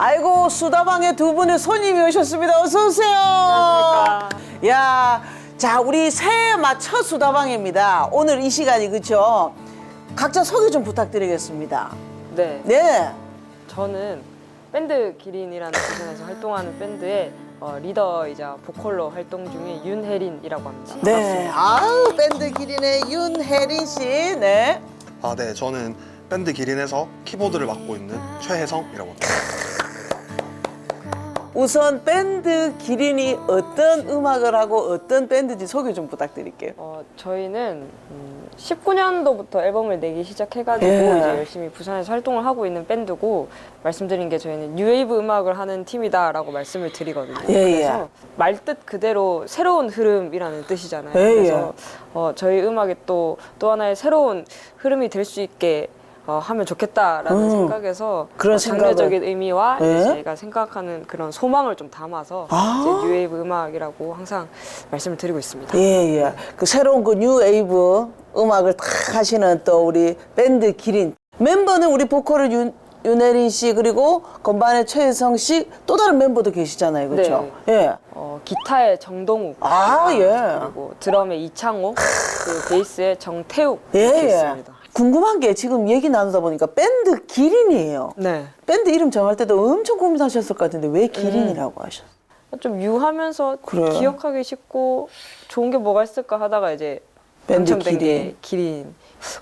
아이고 수다방에 두 분의 손님이 오셨습니다. 어서 오세요. 야, 자 우리 새해 맞춰 수다방입니다. 오늘 이 시간이 그렇죠. 각자 소개 좀 부탁드리겠습니다. 네, 네. 저는 밴드 기린이라는 부산에서 활동하는 밴드의 어, 리더이자 보컬로 활동 중인 윤혜린이라고 합니다. 네. 아우 밴드 기린의 윤혜린 씨. 네. 아, 네. 저는 밴드 기린에서 키보드를 맡고 있는 최혜성이라고 합니다. 우선 밴드 기린이 어떤 음악을 하고 어떤 밴드인지 소개 좀 부탁드릴게요. 어, 저희는 음, 19년도부터 앨범을 내기 시작해가지고 예. 이제 열심히 부산에서 활동을 하고 있는 밴드고 말씀드린 게 저희는 뉴웨이브 음악을 하는 팀이다라고 말씀을 드리거든요. 예, 예. 그래서 말뜻 그대로 새로운 흐름이라는 뜻이잖아요. 예, 그래서 어, 저희 음악이 또또 하나의 새로운 흐름이 될 수 있게 어, 하면 좋겠다라는 음, 생각에서 그런 어, 생각을. 장르적인 의미와 예? 이제 저희가 생각하는 그런 소망을 좀 담아서 아. 이제 뉴웨이브 음악이라고 항상 말씀을 드리고 있습니다. 예, 예. 그 새로운 그 뉴웨이브 음악을 탁 하시는 또 우리 밴드 기린. 멤버는 우리 보컬을 윤, 윤혜린 씨 그리고 건반의 최혜성 씨 또 다른 멤버도 계시잖아요. 그렇죠? 예. 어, 기타의 정동욱 아, 예. 그리고 드럼의 이창호 그 베이스의 정태욱 예, 이렇게 예. 있습니다. 궁금한 게 지금 얘기 나누다 보니까 밴드 기린이에요. 네. 밴드 이름 정할 때도 엄청 고민하셨을 것 같은데 왜 기린이라고 하셨어요? 좀 유하면서 그래요? 기억하기 쉽고 좋은 게 뭐가 있을까 하다가 이제 밴드 당첨된 기린. 게 기린.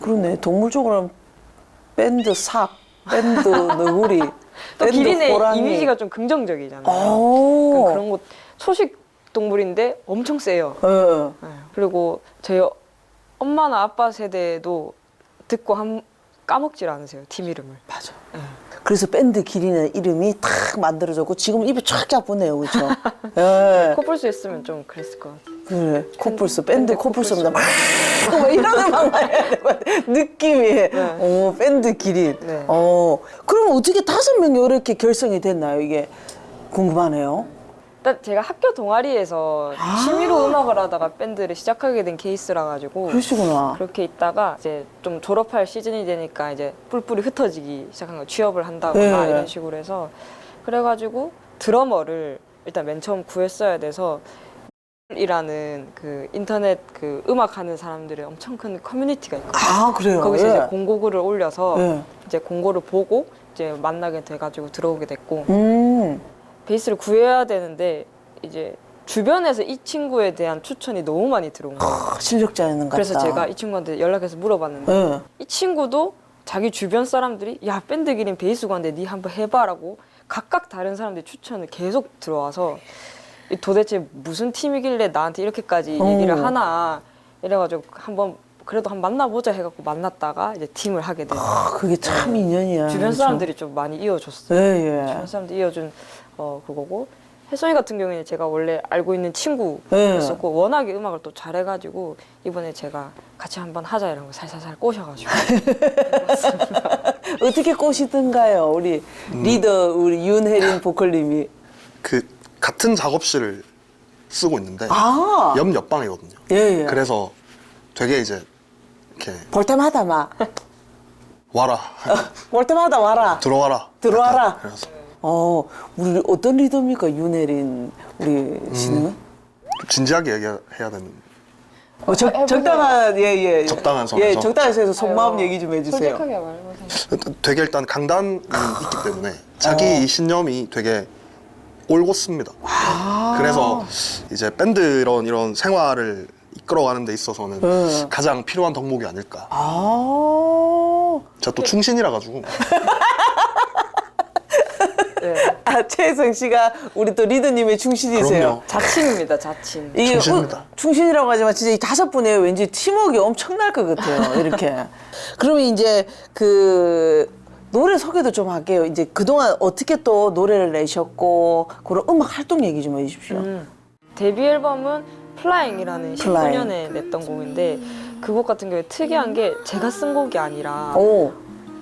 그러네. 동물적으로는 밴드 삭, 밴드 너구리, 또 밴드 기린의 호랑이. 이미지가 좀 긍정적이잖아요. 오. 그러니까 그런 거 소식 동물인데 엄청 세요. 예. 네. 그리고 저희 엄마나 아빠 세대도 듣고 한 까먹질 않으세요 팀 이름을. 맞아. 그래서 밴드 기린의 이름이 탁 만들어졌고 지금 입이 쫙쫙 보네요, 그렇죠? 예. 코뿔소 했으면 좀 그랬을 것 같아요. 그래. 코뿔소 밴드 밴드 코뿔소입니다. 막, 막 이런 음악만 해야 될것 같아. 느낌이. 어, 밴드 기린. 네. 어. 그럼 어떻게 다섯 명이 이렇게 결성이 됐나요? 이게 궁금하네요. 일단 제가 학교 동아리에서 아. 취미로 음악을 하다가 밴드를 시작하게 된 케이스라 가지고 그러시구나. 그렇게 있다가 이제 좀 졸업할 시즌이 되니까 이제 뿔뿔이 흩어지기 시작한 거 취업을 한다거나 네. 이런 식으로 해서 그래가지고 드러머를 일단 맨 처음 구했어야 돼서 이라는 그 인터넷 그 음악 하는 사람들의 엄청 큰 커뮤니티가 있거든요. 아, 그래요? 거기서 예. 이제 공고글을 올려서 예. 이제 공고를 보고 이제 만나게 돼가지고 들어오게 됐고 음. 베이스를 구해야 되는데 이제 주변에서 이 친구에 대한 추천이 너무 많이 들어온 거예요. 아, 실력자였는 것 같다. 그래서 제가 이 친구한테 연락해서 물어봤는데 예. 이 친구도 자기 주변 사람들이 야 밴드 기린 베이스 구한데 네 한번 해봐라고 각각 다른 사람들이 추천을 계속 들어와서 이 도대체 무슨 팀이길래 나한테 이렇게까지 어. 얘기를 하나 이래가지고 한번 그래도 한번 만나보자 해갖고 만났다가 이제 팀을 하게 돼요. 아, 그게 참 인연이야. 주변? 사람들이 좀 많이 이어줬어요. 예, 예. 주변 사람들이 이어준 어 그거고 혜성이 같은 경우에는 제가 원래 알고 있는 예. 친구였었고 워낙에 음악을 또 잘해가지고 이번에 제가 같이 한번 하자 이런 거 살살살 꼬셔가지고 어떻게 꼬시던가요, 우리 리더 우리 윤혜린 보컬님이. 그 같은 작업실을 쓰고 있는데 아, 옆 옆방이거든요. 예, 예. 그래서 되게 이제 이렇게 볼 때마다 막, 와라 볼 때마다 와라. 들어와라 들어와라. 약간 그래서 어, 우리 어떤 리더입니까, 윤혜린 우리 씨는? 좀 진지하게 얘기해야 되는 어, 적, 해보세요. 적당한, 예, 예. 적당한 선에서. 예, 적당한 선에서 속마음 아유, 얘기 좀 해주세요. 솔직하게 말해보세요. 되게 일단 강단이 있기 때문에 자기 어. 이 신념이 되게 올곧습니다. 아. 그래서 이제 밴드 이런 이런 생활을 이끌어가는 데 있어서는 네. 가장 필요한 덕목이 아닐까. 아. 제가 또 충신이라 가지고 네. 아, 최혜성 씨가 우리 또 리더님의 충신이세요. 그럼요. 자칭입니다, 자칭. 이게 충신입니다. 어, 충신이라고 하지만 진짜 이 다섯 분의 왠지 팀워크 엄청날 것 같아요. 이렇게. 그러면 이제 그 노래 소개도 좀 할게요. 이제 그동안 어떻게 또 노래를 내셨고 그런 음악 활동 얘기 좀 해주십시오. 음. 데뷔 앨범은 플라잉이라는 플라잉. 19년에 냈던 곡인데 그 곡 같은 경우에 특이한 게 제가 쓴 곡이 아니라 오,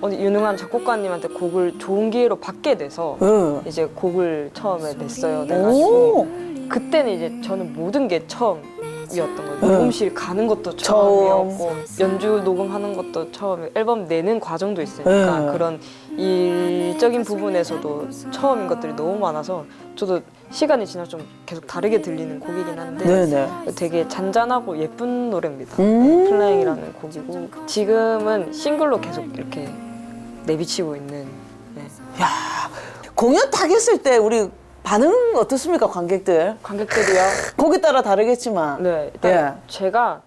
어느 유능한 작곡가님한테 곡을 좋은 기회로 받게 돼서 응. 이제 곡을 처음에 냈어요. 오, 내가지고 그때는 이제 저는 모든 게 처음 거예요. 녹음실 가는 것도 처음이었고 연주 녹음하는 것도 처음에 앨범 내는 과정도 있으니까 네. 그런 일적인 부분에서도 처음인 것들이 너무 많아서 저도 시간이 지나 좀 계속 다르게 들리는 곡이긴 한데 네네. 되게 잔잔하고 예쁜 노래입니다. 음. 플라잉이라는 곡이고 지금은 싱글로 계속 이렇게 내비치고 있는 네. 공연 딱 했을 때 우리 반응 어떻습니까 관객들? 관객들이요. 곡에 따라 다르겠지만. 네, 일단 예. 제가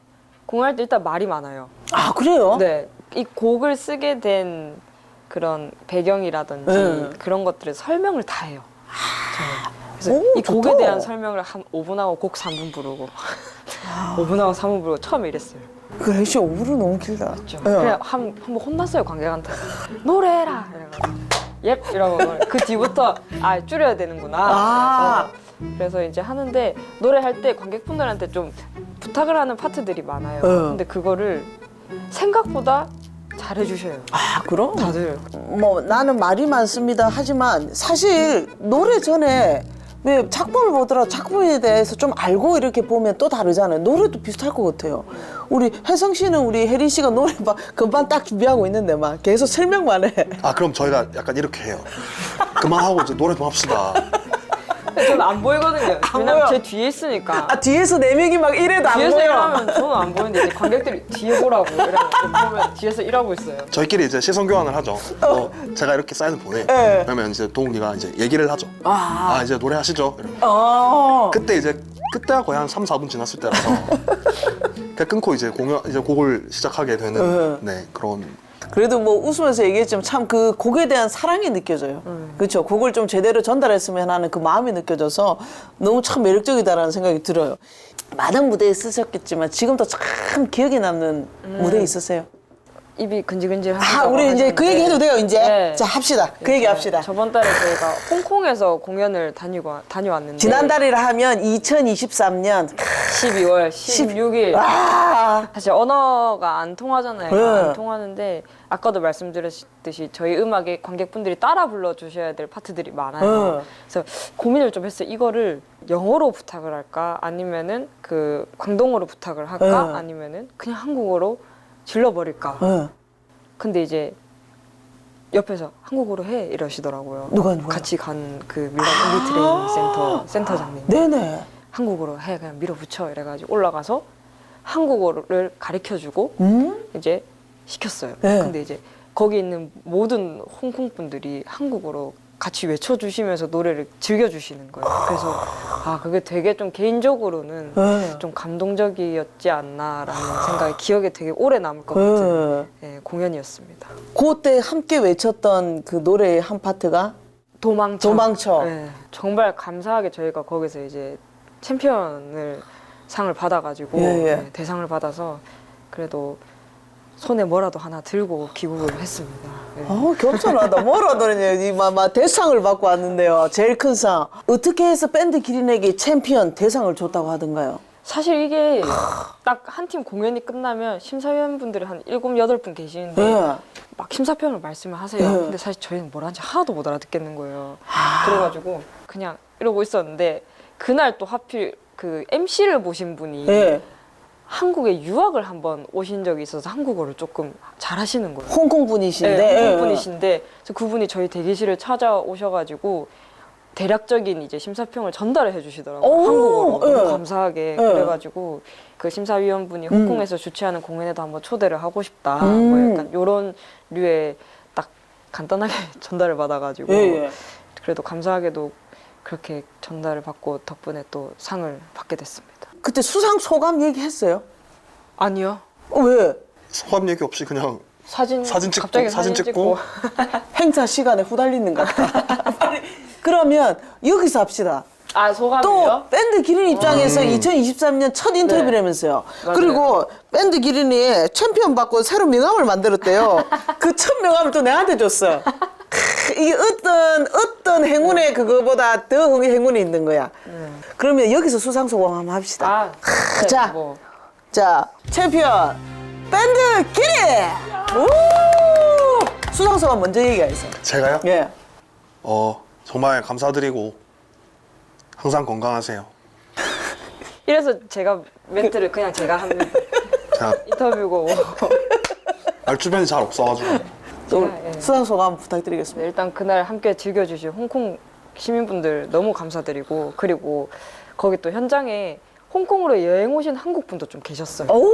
공연할 때 일단 말이 많아요. 아 그래요? 네, 이 곡을 쓰게 된 그런 배경이라든지 네. 그런 것들을 설명을 다 해요. 저는. 그래서 오, 이 곡에 좋다. 대한 설명을 한 5분 하고 곡 3분 부르고 5분 하고 3분 부르고 처음 이랬어요. 그 역시 5분은 너무 길다. 그렇죠. 예. 그냥 한한 번 혼났어요 관객한테 노래해라. 이래가지고 옙 이러고. 그 뒤부터 아 줄여야 되는구나. 아. 그래서, 그래서 이제 하는데 노래할 때 관객분들한테 좀 부탁을 하는 파트들이 많아요. 네. 근데 그거를 생각보다 잘해주셔요. 아 그럼? 다들 뭐 나는 말이 많습니다. 하지만 사실 노래 전에 왜 작품을 보더라도 작품에 대해서 좀 알고 이렇게 보면 또 다르잖아요. 노래도 비슷할 것 같아요. 우리 혜성 씨는 우리 혜린 씨가 노래 막 금방 딱 준비하고 있는데 막 계속 설명만 해. 아 그럼 저희가 약간 이렇게 해요. 그만하고 이제 노래 좀 합시다. 저는 안 보이거든요. 안 왜냐면 보여. 제 뒤에 있으니까. 아 뒤에서 네 명이 막 이래도 안 뒤에서 보여. 일하면 저는 안 보이는데 이제 관객들이 뒤에 보라고 이러면 보면 뒤에서 일하고 있어요. 저희끼리 이제 시선 교환을 하죠. 어, 제가 이렇게 사인을 보내. 네. 그러면 이제 동욱이가 이제 얘기를 하죠. 아. 아, 이제 노래 하시죠. 이러면. 어. 그때 이제 그때가 거의 한 3, 4분 지났을 때라서 그냥 끊고 이제 공연 이제 곡을 시작하게 되는 네 그런 그래도 뭐 웃으면서 얘기했지만 참 그 곡에 대한 사랑이 느껴져요. 그렇죠. 곡을 좀 제대로 전달했으면 하는 그 마음이 느껴져서 너무 참 매력적이다라는 생각이 들어요. 많은 무대에 쓰셨겠지만 지금도 참 기억에 남는 무대 있으세요? 입이 근질근질 아, 우리 이제 그 얘기 해도 돼요, 이제. 네. 자, 합시다. 그 얘기 합시다. 저번 달에 저희가 홍콩에서 공연을 다니고 다녀왔는데 지난달이라 하면 2023년 12월 16일 와. 사실 언어가 안 통하잖아요. 네. 안 통하는데 아까도 말씀드렸듯이 저희 음악에 관객분들이 따라 불러 주셔야 될 파트들이 많아요. 네. 그래서 고민을 좀 했어요. 이거를 영어로 부탁을 할까 아니면은 그 광동어로 부탁을 할까 네. 아니면은 그냥 한국어로 질러 버릴까. 어. 근데 이제 옆에서 한국어로 해 이러시더라고요. 누가, 누가요? 같이 간 그 밀란 인디 트레이닝 센터 센터장님. 네네. 한국어로 해 그냥 밀어붙여 이래가지고 올라가서 한국어를 가르쳐주고 음? 이제 시켰어요. 네. 근데 이제 거기 있는 모든 홍콩 분들이 한국어로 같이 외쳐주시면서 노래를 즐겨주시는 거예요. 그래서 아 그게 되게 좀 개인적으로는 네. 좀 감동적이었지 않나라는 생각이 기억에 되게 오래 남을 것 같은 네. 예, 공연이었습니다. 그때 함께 외쳤던 그 노래의 한 파트가 도망쳐. 도망쳐. 네, 정말 감사하게 저희가 거기서 이제 챔피언을 상을 받아가지고 예, 예. 네, 대상을 받아서 그래도 손에 뭐라도 하나 들고 귀국을 했습니다. 네. 어, 겸손하다. 뭐라도 이제 이마마 대상을 받고 왔는데요. 제일 큰 상. 어떻게 해서 밴드 기린에게 챔피언 대상을 줬다고 하던가요? 사실 이게 딱 한 팀 공연이 끝나면 심사위원분들이 한 일곱 여덟 분 계시는데 네. 막 심사평을 말씀을 하세요. 네. 근데 사실 저희는 뭘 하는지 하나도 못 알아듣겠는 거예요. 그래가지고 그냥 이러고 있었는데 그날 또 하필 그 MC를 보신 분이 예. 한국에 유학을 한번 오신 적이 있어서 한국어를 조금 잘하시는 거예요. 홍콩 분이신데. 네, 예. 한국 분이신데 그래서 그분이 저희 대기실을 찾아오셔가지고 대략적인 이제 심사평을 전달을 해주시더라고요. 오, 한국어로 예. 너무 감사하게 예. 그래가지고 그 심사위원분이 홍콩에서 주최하는 공연에도 한번 초대를 하고 싶다. 음. 뭐 약간 이런 류의 딱 간단하게 전달을 받아가지고 예, 예. 그래도 감사하게도 그렇게 전달을 받고 덕분에 또 상을 받게 됐습니다. 그때 수상 소감 얘기했어요? 아니요. 어, 왜? 소감 얘기 없이 그냥 사진 사진 찍고, 갑자기 사진 사진, 찍고. 찍고. 행사 시간에 후달리는 것. 그러면 여기서 합시다. 아또 소감이요? 밴드 기린 입장에서 2023년 첫 인터뷰라면서요. 네. 맞아요. 그리고 밴드 기린이 챔피언 받고 새로 명함을 만들었대요. 그 첫 명함을 또 내한테 줬어. 크, 이게 어떤 어떤 행운의 그거보다 더 행운이 있는 거야. 그러면 여기서 수상 소감 한번 합시다. 아, 네, 자. 뭐. 자, 챔피언 밴드 기린. 오! 수상 소감 먼저 얘기하세요. 제가요? 예. 어 정말 감사드리고 항상 건강하세요. 이래서 제가 멘트를 그냥 제가 합니다. 제가 인터뷰고 알 주변이 잘 없어가지고 또 제가, 예. 수상 소감 부탁드리겠습니다. 네, 일단 그날 함께 즐겨주신 홍콩 시민분들 너무 감사드리고 그리고 거기 또 현장에 홍콩으로 여행 오신 한국 분도 좀 계셨어요. 오!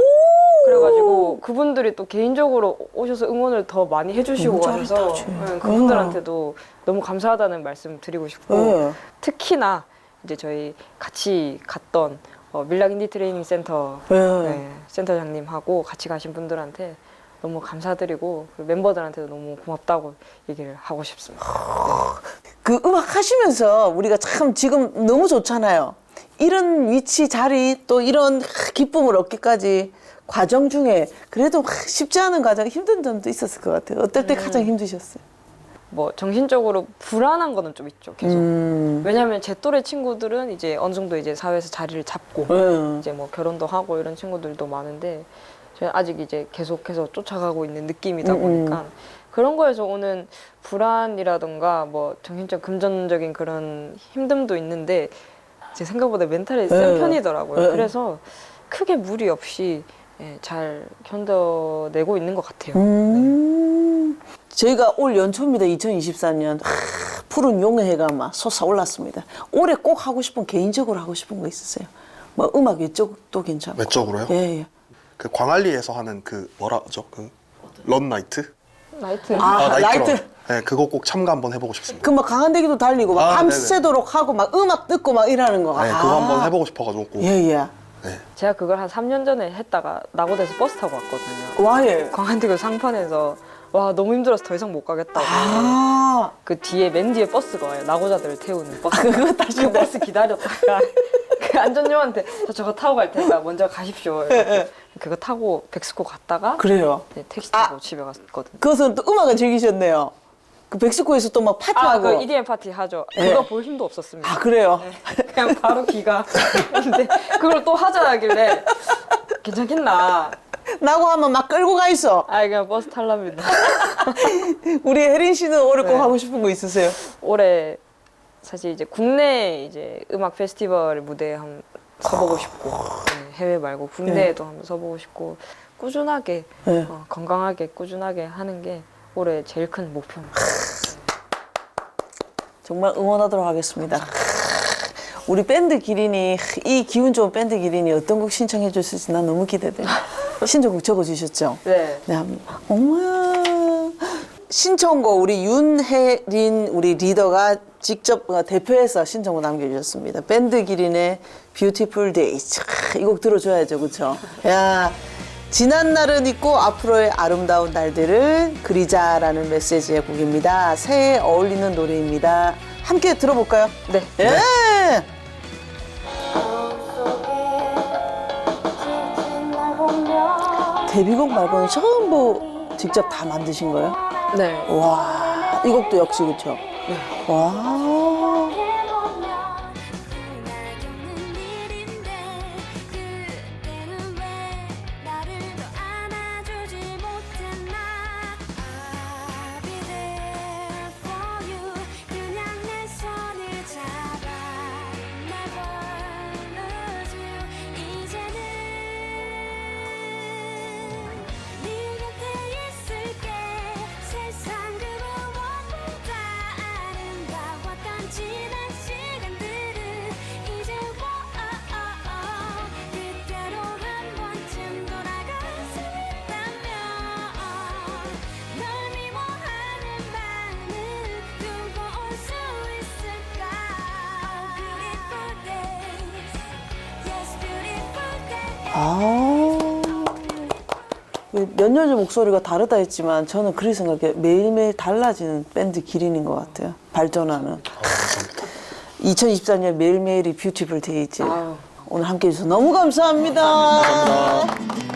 그래가지고 그분들이 또 개인적으로 오셔서 응원을 더 많이 해주시고 너무 가셔서. 네, 그분들한테도 너무 감사하다는 말씀 드리고 싶고 네. 특히나 이제 저희 같이 갔던 어, 밀락 인디 트레이닝 센터 네. 네, 센터장님하고 같이 가신 분들한테 너무 감사드리고 그 멤버들한테도 너무 고맙다고 얘기를 하고 싶습니다. 그 음악 하시면서 우리가 참 지금 너무 좋잖아요. 이런 위치, 자리, 또 이런 기쁨을 얻기까지 과정 중에 그래도 쉽지 않은 과정, 힘든 점도 있었을 것 같아요. 어떨 때 가장 힘드셨어요? 뭐 정신적으로 불안한 거는 좀 있죠. 계속. 음. 왜냐하면 제 또래 친구들은 이제 어느 정도 이제 사회에서 자리를 잡고 네. 이제 뭐 결혼도 하고 이런 친구들도 많은데 저는 아직 이제 계속해서 쫓아가고 있는 느낌이다 음, 보니까 그런 거에서 오는 불안이라던가 뭐 정신적 금전적인 그런 힘듦도 있는데 제 생각보다 멘탈이 센 네. 편이더라고요. 네. 그래서 크게 무리 없이 예, 잘 견뎌내고 있는 것 같아요. 음. 저희가 올 연초입니다. 2024년. 푸른 용해가 막 솟아올랐습니다. 올해 꼭 하고 싶은 개인적으로 하고 싶은 거 있으세요? 뭐 음악 외적도 괜찮고. 외적으로요? 예, 예. 그 광안리에서 하는 그 뭐라죠? 그 런 나이트? 나이트. 아, 라이트. 네, 그거 꼭 참가 한번 해보고 싶습니다. 그 막 강한대기도 달리고 막 아, 밤새도록 하고 막 음악 듣고 막 이러는 거. 네, 그거 한번 해보고 싶어가지고 꼭. 예, 예. 네. 제가 그걸 한 3년 전에 했다가 낙오돼서 버스 타고 왔거든요. 와, 예. 광안대교 상판에서 와 너무 힘들어서 더 이상 못 가겠다고 아, 그 뒤에 맨 뒤에 버스가 와요 나고자들을 태우는 버스 그거 그 버스 기다렸다가 그 안전요한테 저 저거 타고 갈 테니까 먼저 가십시오 이렇게. 그거 타고 백스코 갔다가 그래요. 네, 택시 타고 집에 갔거든요 그것은 또 음악을 즐기셨네요. 그 백스코에서 또막 파티하고. 아그 EDM 파티 하죠 예. 그거 볼 힘도 없었습니다 아, 그래요? 네, 그냥 바로 귀가 근데 그걸 또 하자 하길래 괜찮겠나 나고 하면 막 끌고 가 있어. 아 그냥 버스 탈랍니다 우리 혜린 씨는 올해 꼭 네. 하고 싶은 거 있으세요? 올해 사실 이제 국내 이제 음악 페스티벌 무대에 한번 서보고 싶고 네, 해외 말고 국내에도 한번 서보고 싶고 꾸준하게 네. 어, 건강하게 꾸준하게 하는 게 올해 제일 큰 목표입니다. 정말 응원하도록 하겠습니다. 우리 밴드 기린이 이 기운 좋은 밴드 기린이 어떤 곡 신청해 줬을지 난 너무 기대돼. 신청곡 적어 주셨죠? 네. 네, 한번. 어머야. 신청곡 우리 윤혜린 우리 리더가 직접 어, 대표해서 신청곡 남겨주셨습니다. 밴드 기린의 Beautiful Days. 이곡 들어줘야죠, 그렇죠? 야, 지난 날은 있고 앞으로의 아름다운 날들을 그리자라는 메시지의 곡입니다. 새해에 어울리는 노래입니다. 함께 들어볼까요? 네. 예. 데뷔곡 말고는 전부 직접 다 만드신 거예요? 네. 와, 이 곡도 역시 그렇 죠. 아. 몇년전 목소리가 다르다 했지만 저는 그렇게 생각해요. 매일매일 달라지는 밴드 기린인 것 같아요. 발전하는. 아, 감사합니다. 2024년 매일매일이 뷰티풀 데이즈. 아유. 오늘 함께 해주셔서 너무 감사합니다. 감사합니다.